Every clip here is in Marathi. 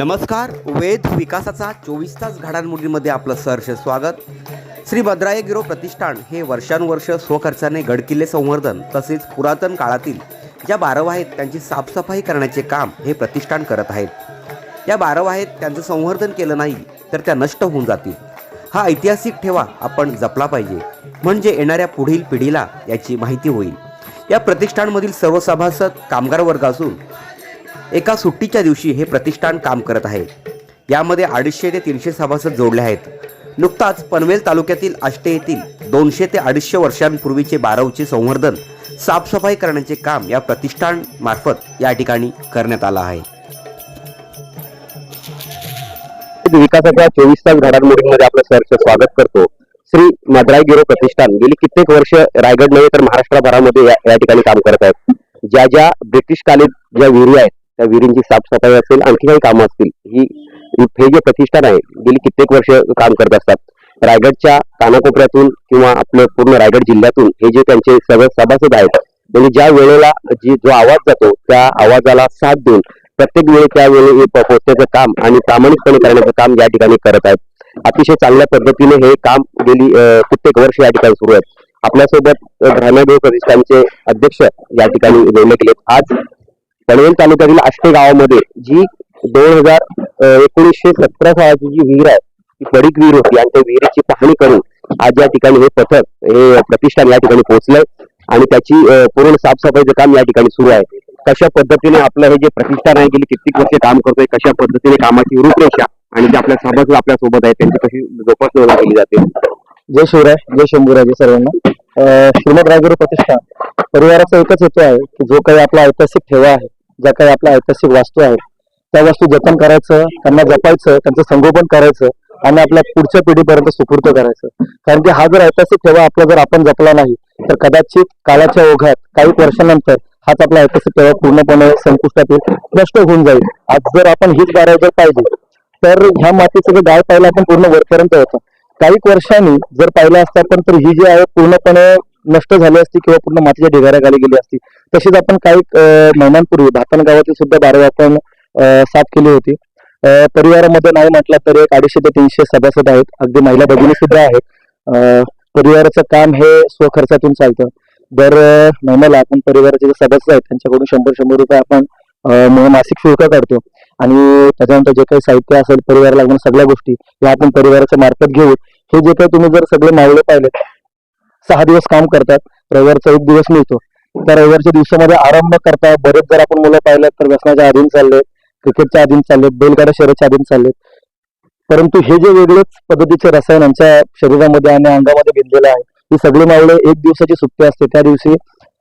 नमस्कार वेद विकासाचा चोवीस तास घडामोडीमध्ये आपलं सहर्ष स्वागत. श्री भद्राय गिरो प्रतिष्ठान हे वर्षानुवर्ष स्वखर्चाने गडकिल्ले संवर्धन तसेच पुरातन काळातील ज्या बारव आहेत त्यांची साफसफाई करण्याचे काम हे प्रतिष्ठान करत आहेत या बारव आहेत त्यांचं संवर्धन केलं नाही तर त्या नष्ट होऊन जातील. हा ऐतिहासिक ठेवा आपण जपला पाहिजे. म्हणजे येणाऱ्या पुढील पिढीला याची माहिती होईल. या प्रतिष्ठानमधील सर्व सभासद कामगार वर्ग असून एका सुट्टीच्या दिवशी हे प्रतिष्ठान काम करत आहे. यामध्ये अडीचशे ते तीनशे सभासद जोडले आहेत. नुकताच पनवेल तालुक्यातील आष्टे येथील दोनशे ते अडीचशे वर्षांपूर्वीचे बारवचे संवर्धन साफसफाई करण्याचे काम या प्रतिष्ठान मार्फत या ठिकाणी करण्यात आलं आहे. विकासाच्या चोवीस तास घडामोडींमध्ये आपलं सहर्ष स्वागत करतो. श्री मद्राई गिरो प्रतिष्ठान गेली कित्येक वर्ष रायगड नव्हे तर महाराष्ट्रभरामध्ये या या ठिकाणी काम करत आहेत. ज्या ज्या ब्रिटिशकालीन ज्या विहिरी आहेत त्या विहिरींची साफसफाई असेल आणखी काही कामं असतील. ही हे जे प्रतिष्ठान आहे गेली कित्येक वर्ष काम करत असतात. रायगडच्या कानाकोपऱ्यातून किंवा आपलं पूर्ण रायगड जिल्ह्यातून हे जे त्यांचे सगळे सभासद आहेत म्हणजे ज्या वेळेला जी जो आवाज जातो त्या आवाजाला साथ देऊन प्रत्येक वेळी त्यावेळी पोहोचण्याचं काम आणि प्रामाणिकपणे करण्याचं काम या ठिकाणी करत आहेत. अतिशय चांगल्या पद्धतीने हे काम गेली कित्येक वर्ष या ठिकाणी सुरू आहेत. आपल्यासोबत ग्रामीण प्रतिष्ठानचे अध्यक्ष या ठिकाणी जोडले गेलेत आज पनवेल तालुक्यातील आष्टे गावामध्ये जी दोन हजार एकोणीसशे सतरा सालाची जी विहीर आहे ती पडीक विहीर होती. आणि त्या विहिरीची पाहणी करून आज या ठिकाणी हे पथक हे प्रतिष्ठान या ठिकाणी पोहोचलंय. आणि त्याची पूर्ण साफसफाईचं काम या ठिकाणी सुरू आहे. कशा पद्धतीने आपलं हे जे प्रतिष्ठान आहे गेली कित्येक वर्ष काम करतोय कशा पद्धतीने कामाची रूपरेषा आणि जे आपल्या सभासद आपल्यासोबत आहे त्यांची कशी जोपासना केली जाते? जय शिवराय जय शंभूराजे सर्वांना. श्रीमद रायगुरु प्रतिष्ठान परिवाराचा एकच हेतू आहे की जो काही आपला ऐतिहासिक ठेवा आहे ज्या काही आपल्या ऐतिहासिक वास्तू आहेत त्या वस्तू जतन करायचं त्यांना जपायचं त्यांचं संगोपन करायचं आणि आपल्या पुढच्या पिढीपर्यंत सुपूर्त करायचं. कारण की हा जर ऐतिहासिक ठेवा आपला जर आपण जपला नाही तर कदाचित काळाच्या ओघात काही वर्षानंतर हाच आपला ऐतिहासिक ठेवा पूर्णपणे संपुष्टात येईल नष्ट होऊन जाईल. आज जर आपण हीच बारा जर पाहिजे तर ह्या मातीचं जे गाळ पाहिलं आपण पूर्ण वरपर्यंत होतं. काही वर्षांनी जर पाहिलं असतं पण तर ही जी आहे पूर्णपणे नष्ट झाली असती किंवा पूर्ण मातीच्या ढिगाऱ्या गाली गेली असती. तशीच आपण काही महिन्यांपूर्वी भातन गावातील सुद्धा बारव आपण साफ केली होती. परिवारामध्ये नाही म्हटलं तर एक अडीचशे ते तीनशे सभासद आहेत. अगदी महिला भगिनी सुद्धा आहेत. परिवाराचं काम हे स्वखर्चातून चालतं. दर महिन्याला आपण परिवाराचे जे सदस्य आहेत त्यांच्याकडून शंभर शंभर रुपये आपण मासिक शुल्क काढतो. आणि त्याच्यानंतर जे काही साहित्य असेल परिवाराला लागून सगळ्या गोष्टी या आपण परिवाराच्या मार्फत घेऊ. हे जे काही तुम्ही जर सगळे मावळे पाहिले सहा दिवस काम करतात. रविवारचा एक दिवस मिळतो. त्या रविवारच्या दिवसामध्ये आरंभ करता बरेच जर आपण मुलं पाहिलं तर व्यसनाच्या अधीन चाललेत क्रिकेटच्या अधीन चाललेत बैलगाड्या शहराच्या अधीन चाललेत. परंतु हे जे वेगळेच पद्धतीचे रसायन आमच्या शरीरामध्ये आणि अंगामध्ये भिनलेलं आहे ही सगळी मावळे एक दिवसाची सुट्टी असते. त्या दिवशी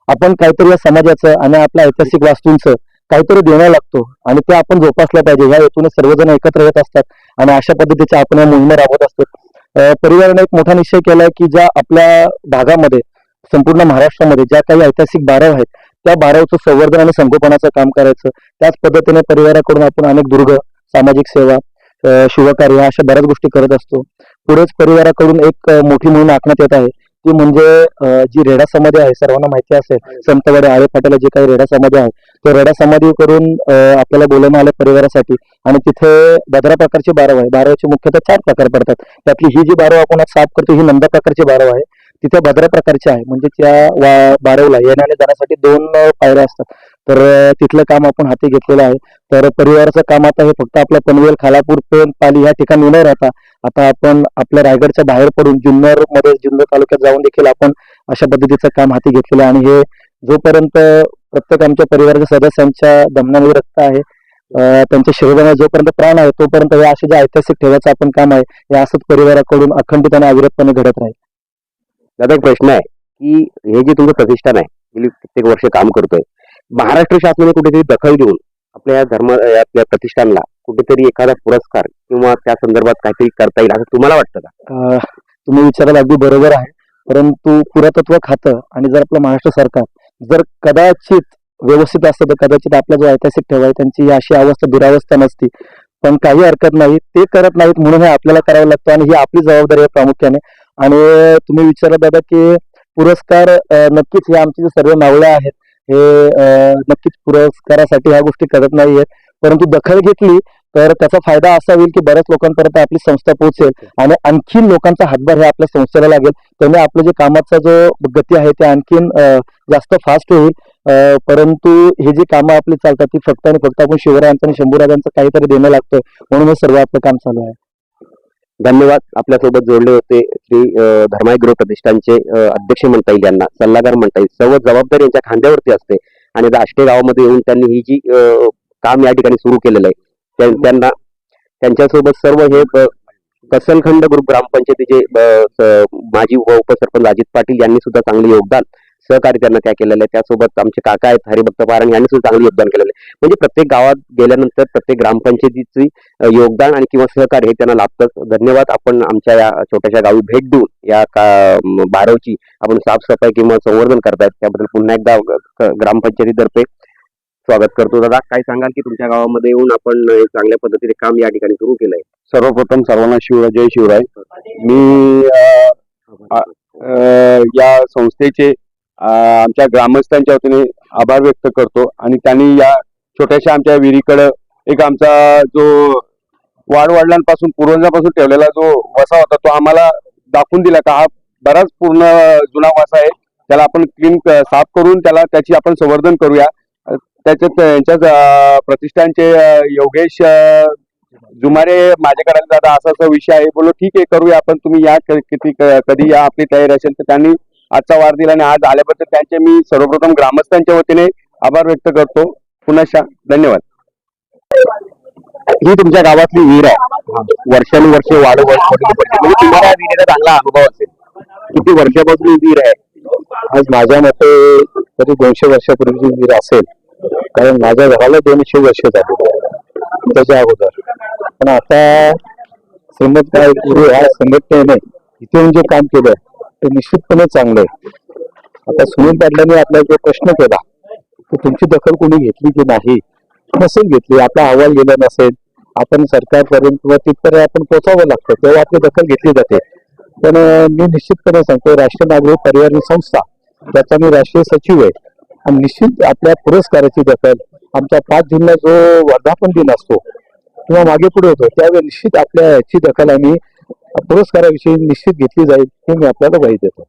आपण काहीतरी या समाजाचं आणि आपल्या ऐतिहासिक वास्तूंचं काहीतरी देणं लागतो आणि ते आपण जोपासलं पाहिजे. या हेतूने सर्वजण एकत्र येत असतात आणि अशा पद्धतीच्या आपण या मोहिमा राबवत असतो. परिवाराने एक मोठा निश्चय केलाय की ज्या आपल्या भागामध्ये संपूर्ण महाराष्ट्रामध्ये ज्या काही ऐतिहासिक बारव आहेत त्या बारवचं संवर्धन आणि संगोपनाचं काम करायचं. त्याच पद्धतीने परिवाराकडून आपण अनेक दुर्ग सामाजिक सेवा शिवकार्य अशा बऱ्याच गोष्टी करत असतो. पुढेच परिवाराकडून एक मोठी मोहीम आखण्यात येत आहे. ती म्हणजे जी रेडा समाधी आहे सर्वांना माहिती असेल संतवाडे आळे फाट्याला जे काही रेडा समाधी आहे तर रडा समाधी करून आपल्याला बोलवणं आलं परिवारासाठी. आणि तिथे बदरा प्रकारची बारव आहे. बारवाचे मुख्यतः चार प्रकार पडतात. त्यातली ही जी बारव आपण आज साफ करतो ही नंदा प्रकारची बारव आहे. तिथे भद्रा प्रकारची आहे. म्हणजे त्या वा- बारवला येण्याने जाण्यासाठी दोन पायऱ्या असतात. तर तिथलं काम आपण हाती घेतलेलं आहे. तर परिवाराचं काम आता हे फक्त आपलं पनवेल खालापूर पेन पाली या ठिकाणी न राहता आता आपण आपल्या रायगडच्या बाहेर पडून जुन्नरमध्ये जुन्नर तालुक्यात जाऊन देखील आपण अशा पद्धतीचं काम हाती घेतलेलं आहे. आणि हे जोपर्यंत प्रत्येक आमच्या परिवाराच्या सदस्यांच्या दमनामध्ये रक्त आहे. त्यांच्या शरीरामध्ये जोपर्यंत प्राण आहे तोपर्यंत हे असे जे ऐतिहासिक ठेवायचं आपण काम आहे हे असंच परिवाराकडून अखंडित आणि अविरतपणे घडत राहील. दादा एक प्रश्न आहे की हे जे तुमचं प्रतिष्ठान आहे गेली कित्येक वर्ष काम करतोय. महाराष्ट्र शासनाने कुठेतरी दखल घेऊन आपल्या या धर्म या आपल्या प्रतिष्ठानला कुठेतरी एखादा पुरस्कार किंवा त्या संदर्भात काहीतरी करता येईल असं तुम्हाला वाटतं का? तुम्ही विचारायला अगदी बरोबर आहे. परंतु पुरातत्व खातं आणि जर आपलं महाराष्ट्र सरकार जर कदाचित व्यवस्थित असतं तर कदाचित आपला जो ऐतिहासिक ठेवा आहे त्यांची ही अशी अवस्था दुरावस्था नसती. पण काही हरकत नाही ते करत नाहीत म्हणून हे आपल्याला करावं लागतं आणि ही आपली जबाबदारी आहे प्रामुख्याने. आणि तुम्ही विचारत दादा की पुरस्कार नक्कीच हे आमचे जे सर्व मावळे आहेत हे नक्कीच पुरस्कारासाठी ह्या गोष्टी करत नाही आहेत परंतु दखल घेतली तर त्याचा फायदा असा होईल की बऱ्याच लोकांपर्यंत आपली संस्था पोहोचेल आणि आणखीन लोकांचा हातभार हे आपल्या संस्थेला लागेल. त्यामुळे आपलं जे कामाचा जो गती आहे ते आणखीन जास्त फास्ट होईल. परंतु हे जे कामं आपली चालतात ती फक्त आणि फक्त आपण शिवरायांचं आणि शंभूराजांचं काहीतरी देणं लागतं म्हणून हे सर्व आपलं काम चालू आहे. धन्यवाद. आपल्यासोबत जोडले होते श्री धर्माय गृह प्रतिष्ठानचे अध्यक्ष म्हणता येईल यांना सल्लागार म्हणता येईल. सर्व जबाबदारी यांच्या खांद्यावरती असते. आणि आष्टे गावामध्ये येऊन त्यांनी ही जी काम या ठिकाणी सुरू केलेलं आहे त्यांना त्यांच्यासोबत सर्व हे कसलखंड ग्रुप ग्रामपंचायतीचे माजी उपसरपंच अजित पाटील यांनी सुद्धा चांगले योगदान सहकार्य त्यांना त्या केलेलं आहे. त्यासोबत आमचे काका आहेत हरिभक्त पारण यांनी सुद्धा चांगले योगदान केलेलं आहे. म्हणजे प्रत्येक गावात गेल्यानंतर प्रत्येक ग्रामपंचायतीची योगदान आणि किंवा सहकार्य हे त्यांना लाभतं धन्यवाद. आपण आमच्या या छोट्याशा गावी भेट देऊन या का बारवची आपण साफसफाई किंवा संवर्धन करतायत. त्याबद्दल पुन्हा एकदा ग्रामपंचायतीतर्फे स्वागत करतो. दादा काय सांगाल की तुमच्या गावामध्ये येऊन आपण चांगल्या पद्धतीने काम या ठिकाणी सुरू केलंय? सर्वप्रथम सर्वांना शिवराय जय शिवराय. मी या संस्थेचे आमच्या ग्रामस्थांच्या वतीने आभार व्यक्त करतो आणि त्यांनी या छोट्याशा आमच्या विहिरीकडं एक आमचा जो वाडवडिलांपासून पूर्वजांपासून ठेवलेला जो वसा होता तो आम्हाला दाखवून दिला का हा बराच पूर्ण जुना वसा आहे. त्याला आपण क्लीन साफ करून त्याला त्याची आपण संवर्धन करूया. त्याच्यात त्यांच्याच प्रतिष्ठानचे योगेश जुमारे माझ्याकडे दादा असा असा विषय आहे. बोलो ठीक आहे करूया आपण. तुम्ही या किती कधी या आपली तयारी असेल तर त्यांनी आजचा वार दिला आणि आज आल्याबद्दल त्यांचे मी सर्वप्रथम ग्रामस्थांच्या वतीने आभार व्यक्त करतो. पुनश्च धन्यवाद. ही तुमच्या गावातली विहीर आहे. वर्षानुवर्ष वाढ म्हणजे तुम्हाला या विहिरीचा चांगला अनुभव असेल. किती वर्षापासून ही विहीर आहे? आज माझ्या मते तरी दोनशे वर्षापूर्वीची विहीर असेल. कारण माझ्या घराला दोनशे वर्ष झाले. त्याच्या अगोदर. पण आता श्रीमंत काय गुरु ह्या संघटनेने इथे जे काम केलं ते निश्चितपणे चांगलं आहे आता सुनील पाटलांनी आपला जो प्रश्न केला की तुमची दखल कोणी घेतली की नाही? नसेल घेतली आपला अहवाल गेला नसेल आपण सरकारपर्यंत किंवा तिथपर्यंत आपण पोचावं लागतं तेव्हा आपली दखल घेतली जाते. पण मी निश्चितपणे सांगतो राष्ट्रीय नागरिक पर्यावरण संस्था त्याचा मी राष्ट्रीय सचिव आहे आणि निश्चित आपल्या पुरस्काराची दखल आमचा पाच जूनला जो वर्धापन दिन असतो किंवा मागे पुढे होतो त्यावेळी निश्चित आपल्या याची दखल आम्ही पुरस्काराविषयी निश्चित घेतली जाईल हे मी आपल्याला ग्वाही देतो.